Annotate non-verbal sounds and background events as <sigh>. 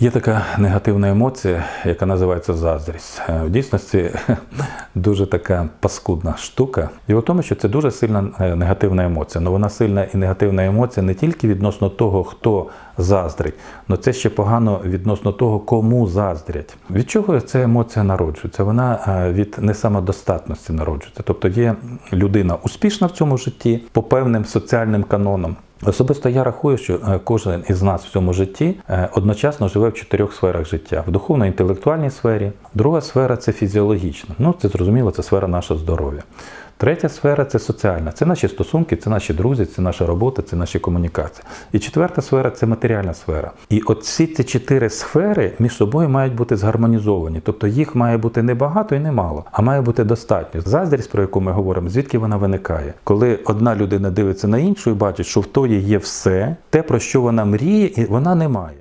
Є така негативна емоція, яка називається заздрість. Е, В дійсності <laughs> дуже така паскудна штука. І в тому, що це дуже сильна е, негативна емоція. Ну вона сильна і негативна емоція не тільки відносно того, хто заздрить, але це ще погано відносно того, кому заздрять. Від чого ця емоція народжується? Вона е, від несамодостатності народжується. Тобто є людина успішна в цьому житті по певним соціальним канонам. Особисто я рахую, що е, кожен із нас в цьому житті е, одночасно живе в чотирьох сферах життя: в духовно-інтелектуальній сфері, друга сфера це фізіологічна. Ну це зрозуміло, це сфера нашого здоров'я. Третя сфера це соціальна. Це наші стосунки, це наші друзі, це наша робота, це наші комунікації. І четверта сфера це матеріальна сфера. І от всі ці чотири сфери між собою мають бути згармонізовані. Тобто їх має бути не багато і не мало, а має бути достатньо. Заздрість, про яку ми говоримо, звідки вона виникає? Коли одна людина дивиться на іншу і бачить, що в тої є все, те, про що вона мріє, і вона не має.